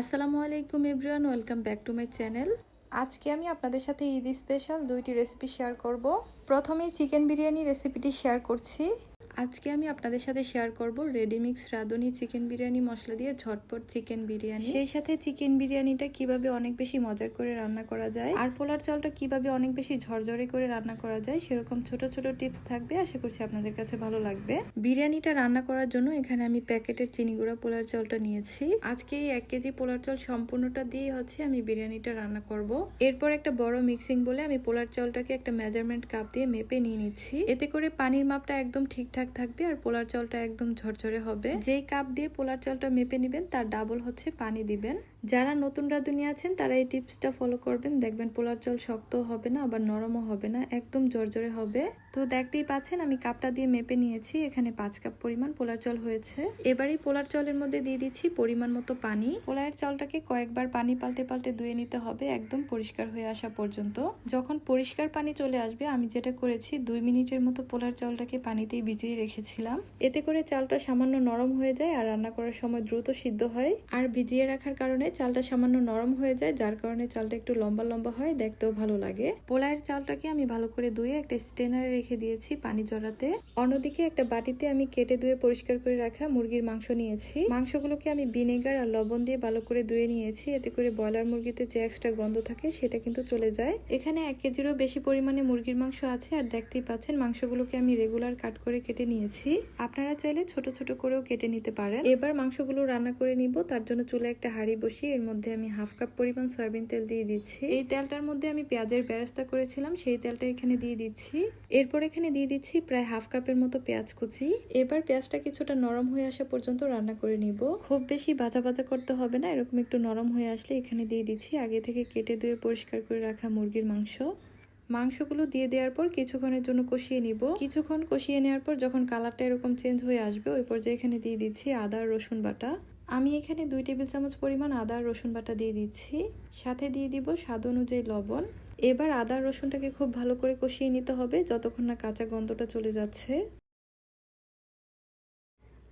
আসসালামু আলাইকুম everyone, welcome back to my channel. আজকে আমি আপনাদের সাথে ঈদ স্পেশাল দুইটি রেসিপি শেয়ার করব। প্রথমেই চিকেন বিরিয়ানি রেসিপিটি শেয়ার করছি। আজকে আমি আপনাদের সাথে শেয়ার করব রেডিমিক্স রাঁধুনি চিকেন বিরিয়ানি মশলা দিয়ে ঝটপট চিকেন বিরিয়ানি। সেই সাথে চিকেন বিরিয়ানিটা কীভাবে অনেক বেশি মজার করে রান্না করা যায় আর পোলার চালটা কীভাবে অনেক বেশি ঝরঝরে করে রান্না করা যায় সেরকম ছোট ছোট টিপস থাকবে। আশা করছি আপনাদের কাছে ভালো লাগবে। বিরিয়ানিটা রান্না করার জন্য এখানে আমি প্যাকেটের চিনি গুঁড়া পোলার চালটা নিয়েছি। আজকে এই এক কেজি পোলার চাল সম্পূর্ণটা দিয়ে হচ্ছে আমি বিরিয়ানিটা রান্না করব। এরপর একটা বড় মিক্সিং বলে আমি পোলার চালটাকে একটা মেজারমেন্ট কাপ দিয়ে মেপে নিয়ে নিচ্ছি। এতে করে পানির মাপটা একদম ঠিকঠাক থাকবে আর পোলার চালটা একদম ঝরঝরে হবে। যেই কাপ দিয়ে পোলার চালটা মেপে নেবেন, তার ডাবল হচ্ছে পানি দিবেন। যারা নতুন রাঁধুনি আছেন, তারা এই টিপসটা ফলো করবেন। দেখবেন পোলার চাল শক্ত হবে না, আবার নরমও হবে না, একদম জর্জরে হবে। তো দেখতেই পাচ্ছেন, আমি কাপটা দিয়ে মেপে নিয়েছি, এখানে পাঁচ কাপ পরিমাণ পোলার চাল হয়েছে। এবারই পোলার চালের মধ্যে দিয়ে দিচ্ছি পরিমাণ মতো পানি। পোলার চালটাকে কয়েকবার পানি পাল্টে পাল্টে ধুয়ে নিতে হবে, একদম পরিষ্কার হয়ে আসা পর্যন্ত। যখন পরিষ্কার পানি চলে আসবে, আমি যেটা করেছি, দুই মিনিটের মতো পোলার চালটাকে পানিতেই ভিজিয়ে রেখেছিলাম। এতে করে চালটা সামান্য নরম হয়ে যায়, আর রান্না করার সময় দ্রুত সিদ্ধ হয়। আর ভিজিয়ে রাখার কারণে চালটা সামান্য নরম হয়ে যায়, যার কারণে চালটা একটু লম্বা লম্বা হয়, দেখতেও ভালো লাগে। পোলায়ের চালটাকে আমি ভালো করে ধুয়ে একটা স্টেনারে রেখে দিয়েছি পানি জড়াতে। অন্যদিকে একটা বাটিতে আমি কেটে ধুয়ে পরিষ্কার করে রাখা মুরগির মাংস নিয়েছি। মাংসগুলোকে আমি ভিনেগার আর লবণ দিয়ে ভালো করে ধুয়ে নিয়েছি, এতে করে ব্রয়লার মুরগিতে যে এক্সট্রা গন্ধ থাকে, সেটা কিন্তু চলে যায়। এখানে এক কেজিরও বেশি পরিমাণে মুরগির মাংস আছে, আর দেখতেই পাচ্ছেন মাংসগুলোকে আমি রেগুলার কাট করে কেটে নিয়েছি। আপনারা চাইলে ছোট ছোট করেও কেটে নিতে পারেন। এবার মাংসগুলো রান্না করে নিব, তার জন্য চুলে একটা হাঁড়ি বসিয়ে এর মধ্যে আমি হাফ কাপ পরিমাণ সয়াবিন তেল দিয়ে দিচ্ছি। এই তেলটার মধ্যে আমি পেঁয়াজের বেরেস্তা করেছিলাম সেই তেলটা এখানে দিয়ে দিচ্ছি। এরপর এখানে দিয়ে দিচ্ছি প্রায় হাফ কাপের মতো পেঁয়াজ কুচি। এবার পেঁয়াজটা কিছুটা নরম হয়ে আসা পর্যন্ত রান্না করে নিব। খুব বেশি ভাজা ভাজা করতে হবে না এরকম একটু নরম হয়ে আসলে এখানে দিয়ে দিচ্ছি। আগে থেকে কেটে ধুয়ে পরিষ্কার করে রাখা মুরগির মাংস। মাংসগুলো দিয়ে দেওয়ার পর কিছুক্ষণের জন্য কষিয়ে নিব। কিছুক্ষণ কষিয়ে নেওয়ার পর যখন কালারটা এরকম চেঞ্জ হয়ে আসবে ওই পর্যায়ে এখানে দিয়ে দিচ্ছি আদা রসুন বাটা। আমি এখানে দুই টেবিল চামচ পরিমাণ আদা, রসুন বাটা দিয়ে দিচ্ছি। সাথে দিয়ে দিব স্বাদ অনুযায়ী লবণ। এবার আদা, রসুনটাকে খুব ভালো করে কষিয়ে নিতে হবে যতক্ষণ না কাঁচা গন্ধটা চলে যাচ্ছে।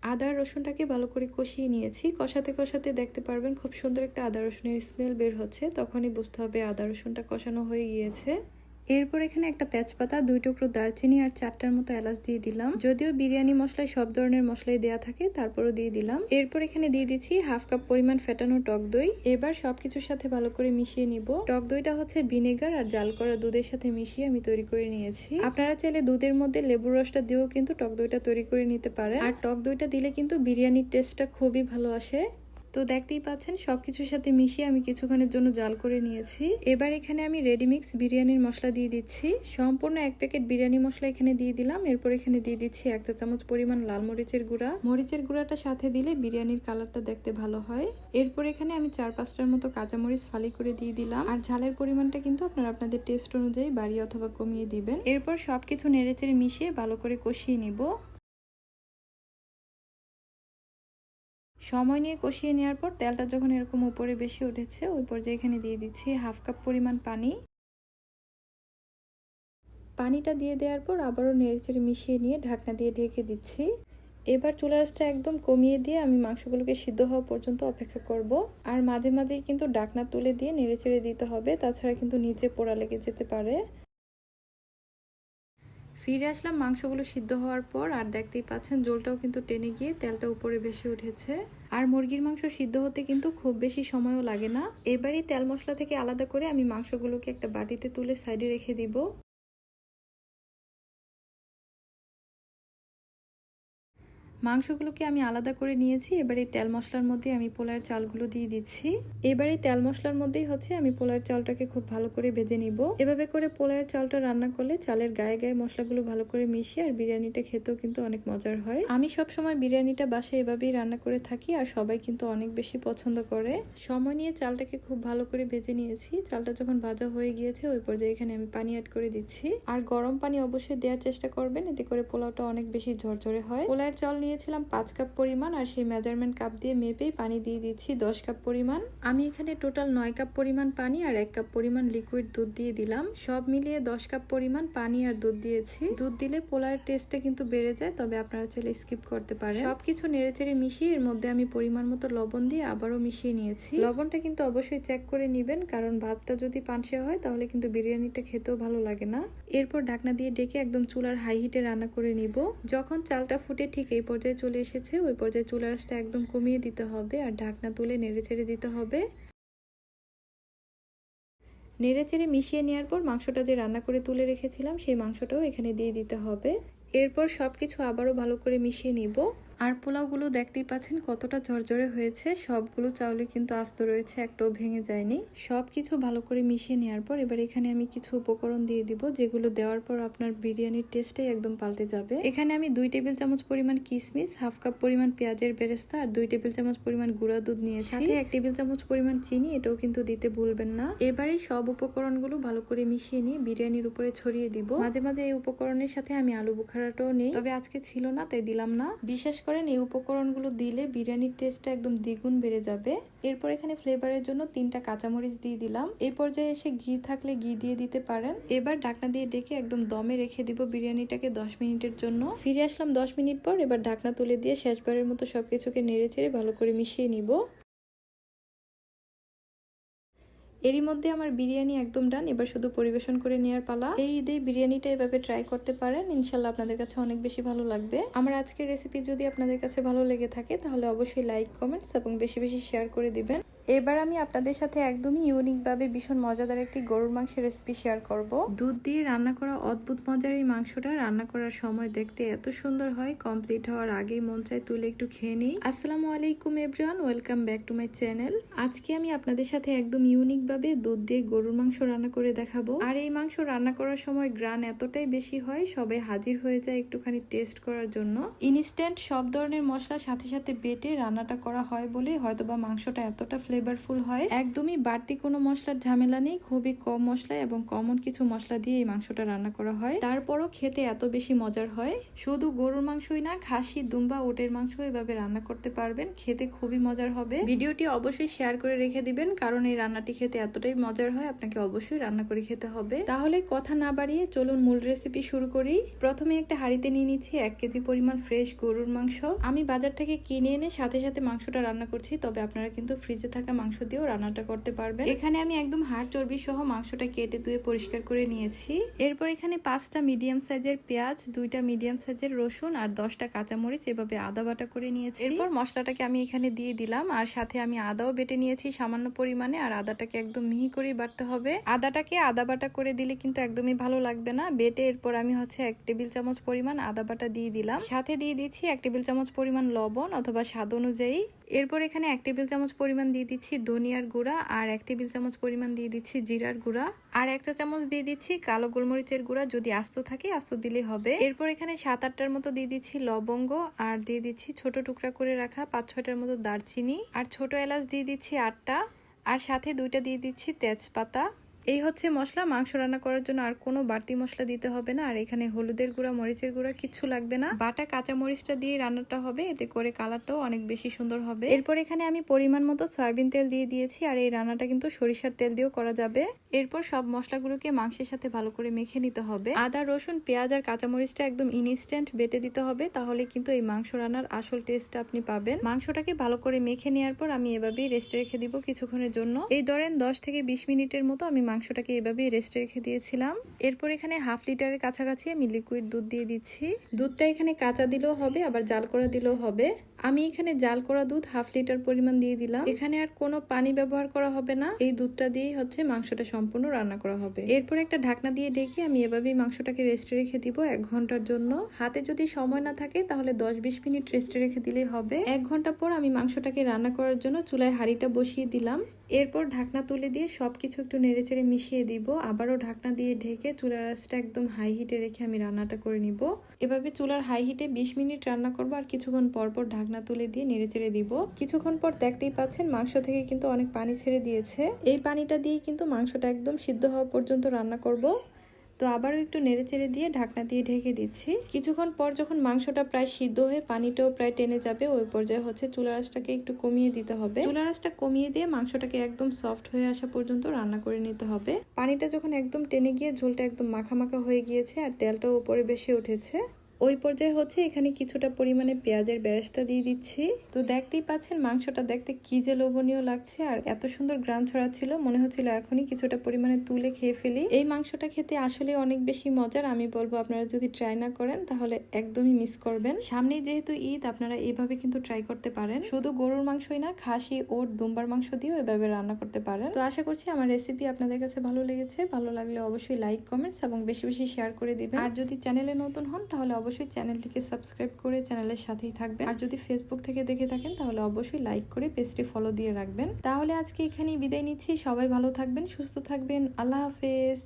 আদা, রসুনটাকে ভালো করে কষিয়ে নিয়েছি। কষাতে কষাতে দেখতে পারবেন খুব সুন্দর একটা আদা, রসুনের স্মেল বের হচ্ছে। তখনই বুঝতে হবে আদা, রসুনটা কষানো হয়ে গিয়েছে। এরপর এখানে একটা তেজপাতা, দুই টুকরো দারচিনি আর চারটার মতো এলাচ দিয়ে দিলাম। যদিও বিরিয়ানি মশলায় সব ধরনের মশলাই দেওয়া থাকে, তারপরও দিয়ে দিলাম। এরপর এখানে দিয়ে দিচ্ছি হাফ কাপ পরিমাণ ফেটানো টক দই। এবার সবকিছুর সাথে ভালো করে মিশিয়ে নিব। টক দইটা হচ্ছে ভিনেগার আর জাল করা দুধের সাথে মিশিয়ে আমি তৈরি করে নিয়েছি। আপনারা চাইলে দুধের মধ্যে লেবুর রসটা দিয়েও কিন্তু টক দইটা তৈরি করে নিতে পারেন। আর টক দইটা দিলে কিন্তু বিরিয়ানির টেস্টটা খুবই ভালো আসে। তো দেখতেই পাচ্ছেন সব কিছুর সাথে মিশিয়ে আমি কিছুক্ষণের জন্য জাল করে নিয়েছি। এবার এখানে আমি রেডিমিক্স বিরিয়ানির মশলা দিয়ে দিচ্ছি। সম্পূর্ণ এক প্যাকেট বিরিয়ানি মশলা এখানে দিয়ে দিলাম। এরপর এখানে দিয়ে দিচ্ছি এক চা চামচ পরিমাণ লাল মরিচের গুঁড়া। মরিচের গুঁড়াটা সাথে দিলে বিরিয়ানির কালারটা দেখতে ভালো হয়। এরপর এখানে আমি চার পাঁচটার মতো কাঁচামরিচ ফালি করে দিয়ে দিলাম। আর ঝালের পরিমাণটা কিন্তু আপনারা আপনাদের টেস্ট অনুযায়ী বাড়িয়ে অথবা কমিয়ে দিবেন। এরপর সবকিছু নেড়েচেড়ে মিশিয়ে ভালো করে কষিয়ে নিব। সময় নিয়ে কষিয়ে নেওয়ার পর তেলটা যখন এরকম উপরে বেশি উঠেছে, ওই পর্যায়ে এখানে দিয়ে দিচ্ছি হাফ কাপ পরিমাণ পানি। পানিটা দিয়ে দেওয়ার পর আবারও নেড়েচেড়ে মিশিয়ে নিয়ে ঢাকনা দিয়ে ঢেকে দিচ্ছি। এবার চুলাসটা একদম কমিয়ে দিয়ে আমি মাংসগুলোকে সিদ্ধ হওয়া পর্যন্ত অপেক্ষা করব। আর মাঝে মাঝেই কিন্তু ডাকনা তুলে দিয়ে নেড়েচেড়ে দিতে হবে, তাছাড়া কিন্তু নিচে পোড়া লেগে যেতে পারে। ফিরে আসলাম, মাংসগুলো সিদ্ধ হওয়ার পর আর দেখতেই পাচ্ছেন জলটাও কিন্তু টেনে গিয়ে তেলটা উপরে বেশি উঠেছে। আর মুরগির মাংস সিদ্ধ হতে কিন্তু খুব বেশি সময়ও লাগে না। এবারই তেল মশলা থেকে আলাদা করে আমি মাংসগুলোকে একটা বাটিতে তুলে সাইডে রেখে দিব। মাংসগুলোকে আমি আলাদা করে নিয়েছি। এবার তেল মশলার মধ্যে আমি পোলার চালগুলো দিয়ে দিচ্ছি। এবার তেল মশলার মধ্যেই হচ্ছে আমি পোলার চালটাকে খুব ভালো করে ভেজে নিব। এভাবে করে পোলার চালটা রান্না করলে চালের গায়ে গায়ে মশলাগুলো ভালো করে মিশিয়ে আর বিরিয়ানিটা খেতেও কিন্তু অনেক মজার হয়। আমি সব সময় বিরিয়ানিটা বাসায় এভাবেই রান্না করে থাকি আর সবাই কিন্তু অনেক বেশি পছন্দ করে। সময় নিয়ে চালটাকে খুব ভালো করে ভেজে নিয়েছি। চালটা যখন ভাজা হয়ে গিয়েছে, ওই পর্যায়ে এখানে আমি পানি অ্যাড করে দিচ্ছি। আর গরম পানি অবশ্যই দেওয়ার চেষ্টা করবেন, এতে করে পোলাওটা অনেক বেশি ঝরঝরে হয়। পোলার চাল নিয়ে নিয়েছিলাম পাঁচ কাপ পরিমাণ আর সেই মেজারমেন্ট কাপ দিয়ে মেপেই পানি দিয়ে দিচ্ছি দশ কাপ পরিমাণ। আমি এখানে টোটাল নয় কাপ পরিমাণ পানি আর এক কাপ পরিমাণ লিকুইড দুধ দিয়ে দিলাম। সব মিলিয়ে দশ কাপ পরিমাণ পানি আর দুধ দিয়েছি। দুধ দিলে পোলার টেস্টটা কিন্তু বেড়ে যায়, তবে আপনারা চাইলে স্কিপ করতে পারেন। সবকিছু নেড়েচেড়ে মিশিয়ে এর মধ্যে আমি পরিমাণ মতো লবণ দিয়ে আবারও মিশিয়ে নিয়েছি। লবণটা কিন্তু অবশ্যই চেক করে নিবেন, কারণ ভাতটা যদি পানসে হয় তাহলে কিন্তু বিরিয়ানিটা খেতেও ভালো লাগে না। এরপর ঢাকনা দিয়ে ডেকে একদম চুলার হাই হিটে রান্না করে নিব। যখন চালটা ফুটে ঠিক এই পর্যায়ে চলে এসেছে, ওই পর্যায়ে চুলার আঁশটা একদম কমিয়ে দিতে হবে আর ঢাকনা তুলে নেড়ে ছেড়ে দিতে হবে। নেড়ে চেড়ে মিশিয়ে নেওয়ার পর মাংসটা যে রান্না করে তুলে রেখেছিলাম, সেই মাংসটাও এখানে দিয়ে দিতে হবে। এরপর সব কিছু আবারও ভালো করে মিশিয়ে নিব। আর পোলাওগুলো দেখতেই পাচ্ছেন কতটা ঝরঝরে হয়েছে। সবগুলো চাউলে কিন্তু আস্ত রয়েছে, একটাও ভেঙে যায়নি। সব কিছু ভালো করে মিশিয়ে নেওয়ার পর এবার এখানে আমি কিছু উপকরণ দিয়ে দিব, যেগুলো দেওয়ার পর আপনার বিরিয়ানির টেস্টটাই একদম পাল্টে যাবে। এখানে আমি দুই টেবিল চামচ পরিমাণ কিশমিশ, হাফ কাপ পরিমাণ পেঁয়াজের বেরেস্তা আর দুই টেবিল চামচ পরিমাণ গুঁড়া দুধ নিয়েছি। সাথে এক টেবিল চামচ পরিমাণ চিনি, এটাও কিন্তু দিতে ভুলবেন না। এবারে সব উপকরণগুলো ভালো করে মিশিয়ে নিয়ে বিরিয়ানির উপরে ছড়িয়ে দিব। মাঝে মাঝে এই উপকরণের সাথে আমি আলু বুখারাটাও নেই, তবে আজকে ছিল না, তাই দিলাম না। বিশেষ করেন, এই উপকরণগুলো দিলে বিরিয়ানির টেস্টটা একদম দ্বিগুণ বেড়ে যাবে। এরপর এখানে ফ্লেভারের জন্য তিনটা কাঁচামরিচ দিয়ে দিলাম। এই পর্যায়ে এসে ঘি থাকলে ঘি দিয়ে দিতে পারেন। এবার ঢাকনা দিয়ে ডেকে একদম দমে রেখে দিব বিরিয়ানিটাকে দশ মিনিটের জন্য। ফিরে আসলাম দশ মিনিট পর, এবার ঢাকনা তুলে দিয়ে শেষবারের মতো সবকিছুকে নেড়ে চেড়ে ভালো করে মিশিয়ে নিব। এরই মধ্যে আমার বিরিয়ানি একদম ডান এবার শুধু পরিবেশন করে নেওয়ার পালা। এই ঈদে বিরিয়ানিটা এভাবে ট্রাই করতে পারেন, ইনশাল্লাহ আপনাদের কাছে অনেক বেশি ভালো লাগবে। আমার আজকের রেসিপি যদি আপনাদের কাছে ভালো লেগে থাকে, তাহলে অবশ্যই লাইক কমেন্টস এবং বেশি বেশি শেয়ার করে দিবেন। এবার আমি আপনাদের সাথে একদমই ইউনিকভাবে ভীষণ মজাদার একটি গরুর মাংসের রেসিপি শেয়ার করব। দুধ দিয়ে রান্না করা অদ্ভুত মজার এই মাংসটা রান্না করার সময় দেখতে এত সুন্দর হয় কমপ্লিট হওয়ার আগেই মন চায় তুলে একটু খেয়ে নিই। আসসালামু আলাইকুম everyone welcome back to my channel আজকে আমি আপনাদের সাথে একদম ইউনিকভাবে দুধ দিয়ে গরুর মাংস রান্না করে দেখাবো। আর এই মাংস রান্না করার সময় গ্রান এতটাই বেশি হয়, সবাই হাজির হয়ে যায় একটুখানি টেস্ট করার জন্য। ইনস্ট্যান্ট সব ধরনের মশলা সাথে সাথে বেটে রান্নাটা করা হয় বলে হয়তোবা মাংসটা এতটা ফ্লেভারফুল হয়। একদমই বাড়তি কোনো মশলার ঝামেলা নেই, খুবই কম মশলা এবং কমন কিছু মশলা দিয়ে এই মাংসটা রান্না করা হয়। তারপরও খেতে এত বেশি মজার হয়। শুধু গরুর মাংসই না, খাসি, দুম্বা, ওটের মাংস এভাবে রান্না করতে পারবেন। খেতে খুবই মজার হবে। ভিডিওটি অবশ্যই শেয়ার করে রেখে দিবেন, কারণ এই রান্নাটি খেতে এতটাই মজার হয়, আপনাকে অবশ্যই রান্না করে খেতে হবে। তাহলে কথা না বাড়িয়ে চলুন মূল রেসিপি শুরু করি। প্রথমে একটা হাঁড়িতে নিয়ে নিচ্ছি এক কেজি পরিমাণ ফ্রেশ গরুর মাংস। আমি বাজার থেকে কিনে এনে সাথে সাথে মাংসটা রান্না করছি, তবে আপনারা কিন্তু ফ্রিজে থাকা মাংস দিয়েও রান্নাটা করতে পারবেন এখানে আমি একদম হাড় চর্বি সহ মাংসটা কেটে ধুয়ে পরিষ্কার করে নিয়েছি। এরপর এখানে পাঁচটা মিডিয়াম সাইজের পেঁয়াজ দুইটা মিডিয়াম সাইজের রসুন আর দশটা কাঁচামরিচ এভাবে আদা বাটা করে নিয়েছি। এরপর মশলাটাকে আমি এখানে দিয়ে দিলাম আর সাথে আমি আদাও বেটে নিয়েছি সামান্য পরিমাণে আর আদাটাকে একদম মিহি করে বাটতে হবে। আদাটাকে আদা বাটা করে দিলে কিন্তু একদমই ভালো লাগবে না। বেটে এরপর আমি হচ্ছে এক টেবিল চামচ পরিমাণ আদা বাটা দিয়ে দিলাম। সাথে দিয়ে দিচ্ছি এক টেবিল চামচ পরিমাণ লবণ অথবা স্বাদ অনুযায়ী। এরপর এখানে এক টেবিল চামচ পরিমাণ দিয়ে দিচ্ছি ধনিয়ার গুঁড়া আর এক টেবিল চামচ পরিমাণ দিয়ে দিচ্ছি জিরার গুঁড়া। আর একটা চামচ দিয়ে দিচ্ছি কালো গোলমরিচের গুঁড়া, যদি আস্ত থাকে আস্ত দিলে হবে। এরপর এখানে সাত আটটার মতো দিয়ে দিচ্ছি লবঙ্গ আর দিয়ে দিচ্ছি ছোট টুকরা করে রাখা পাঁচ ছয়টার মতো দারচিনি। আর ছোট এলাচ দিয়ে দিচ্ছি আটটা। আর সাথে দুইটা দিয়ে দিচ্ছি তেজপাতা। এই হচ্ছে মশলা। মাংস রান্না করার জন্য আর কোনো বাড়তি মশলা দিতে হবে না। আর এখানে হলুদের গুঁড়া, মরিচের গুঁড়া কিছু লাগবে না। বাটা কাঁচা মরিচটা দিয়ে রান্নাটা হবে। এতে করে কালারটাও অনেক বেশি সুন্দর হবে। এরপর এখানে আমি পরিমাণ মতো সয়াবিন তেল দিয়ে দিয়েছি। আর এই রান্নাটা কিন্তু সরিষার তেল দিয়েও করা যাবে। এরপর সব মশলাগুলোকে মাংসের সাথে ভালো করে মেখে নিতে হবে। আদা, রসুন, পেঁয়াজ আর কাঁচামরিচটা একদম ইনস্ট্যান্ট বেটে দিতে হবে। তাহলে কিন্তু এই মাংস রান্নার আসল টেস্টটা আপনি পাবেন। মাংসটাকে ভালো করে মেখে নেওয়ার পর আমি এভাবেই রেস্টে রেখে দিব কিছুক্ষণের জন্য। এই ধরেন দশ থেকে বিশ মিনিটের মতো আমি মাংসটাকে এভাবেই রেস্টে রেখে দিয়েছিলাম। এরপর এখানে হাফ লিটারের কাছাকাছি আমি লিকুইড দুধ দিয়ে দিচ্ছি। দুধটা এখানে কাঁচা দিলেও হবে, আবার জাল করা দিলেও হবে। আমি এখানে জাল করা দুধ হাফ লিটার পরিমাণ দিয়ে দিলাম। এখানে আর কোনো পানি ব্যবহার করা হবে না। এই দুধটা দিয়েই হচ্ছে মাংসটা সম্পূর্ণ রান্না করা হবে। এরপর একটা ঢাকনা দিয়ে ডেকে আমি এভাবেই মাংসটাকে রেস্টে রেখে দিব এক ঘণ্টার জন্য। হাতে যদি সময় না থাকে তাহলে দশ বিশ মিনিট রেস্টে রেখে দিলেই হবে। এক ঘণ্টা পর আমি মাংসটাকে রান্না করার জন্য চুলায় হাঁড়িটা বসিয়ে দিলাম। এরপর ঢাকনা তুলে দিয়ে সবকিছু একটু নেড়েচেড়ে মিশিয়ে দিব। আবারও ঢাকনা দিয়ে ঢেকে চুলার আঁচটা একদম হাই হিটে রেখে আমি রান্নাটা করে নিব। এভাবে চুলার হাই হিটে বিশ মিনিট রান্না করব আর কিছুক্ষণ পর পর ঢাকনা তুলে দিয়ে নেড়েচেড়ে দিব। কিছুক্ষণ পর দেখতেই পাচ্ছেন মাংস থেকে কিন্তু অনেক পানি ছেড়ে দিয়েছে। এই পানিটা দিয়ে কিন্তু মাংসটা একদম সিদ্ধ হওয়া পর্যন্ত রান্না করব। তো আবারও একটু নেড়ে চেড়ে দিয়ে ঢাকনা দিয়ে ঢেকে দিচ্ছি। কিছুক্ষণ পর যখন মাংসটা প্রায় সিদ্ধ হয়ে পানিটাও প্রায় টেনে যাবে, ওই পর্যায়ে হচ্ছে চুলা রাসটাকে একটু কমিয়ে দিতে হবে। চুলা রাসটা কমিয়ে দিয়ে মাংসটাকে একদম সফট হয়ে আসা পর্যন্ত রান্না করে নিতে হবে। পানিটা যখন একদম টেনে গিয়ে ঝোলটা একদম মাখা মাখা হয়ে গিয়েছে আর তেলটাও উপরে বেশি উঠেছে ওই পর্যায়ে হচ্ছে এখানে কিছুটা পরিমাণে পেঁয়াজের বেরেস্তা দিয়ে দিচ্ছি। তো দেখতেই পাচ্ছেন মাংসটা দেখতে কি যে লোভনীয় লাগছে আর এত সুন্দর গ্রান ছড়াচ্ছিল, মনে হচ্ছিল এখনই কিছুটা পরিমাণে তুলে খেয়ে ফেলি। এই মাংসটা খেতে আসলে অনেক বেশি মজার, আমি বলব আপনারা যদি ট্রাই না করেন তাহলে একদমই মিস করবেন। সামনেই যেহেতু ঈদ, আপনারা এইভাবে কিন্তু ট্রাই করতে পারেন। শুধু গরুর মাংসই না, খাসি ওর দুম্বার মাংস দিয়েও এভাবে রান্না করতে পারেন। তো আশা করছি আমার রেসিপি আপনাদের কাছে ভালো লেগেছে। ভালো লাগলে অবশ্যই লাইক কমেন্টস এবং বেশি বেশি শেয়ার করে দিবেন। আর যদি চ্যানেলে নতুন হন তাহলে অবশ্যই চ্যানেলটিকে সাবস্ক্রাইব করে চ্যানেলের সাথেই থাকবেন। আর যদি ফেসবুক থেকে দেখে থাকেন, তাহলে অবশ্যই লাইক করে পেজটি ফলো দিয়ে রাখবেন। তাহলে আজকে এখানেই বিদায় নিচ্ছি। সবাই ভালো থাকবেন, সুস্থ থাকবেন। আল্লাহ হাফেজ।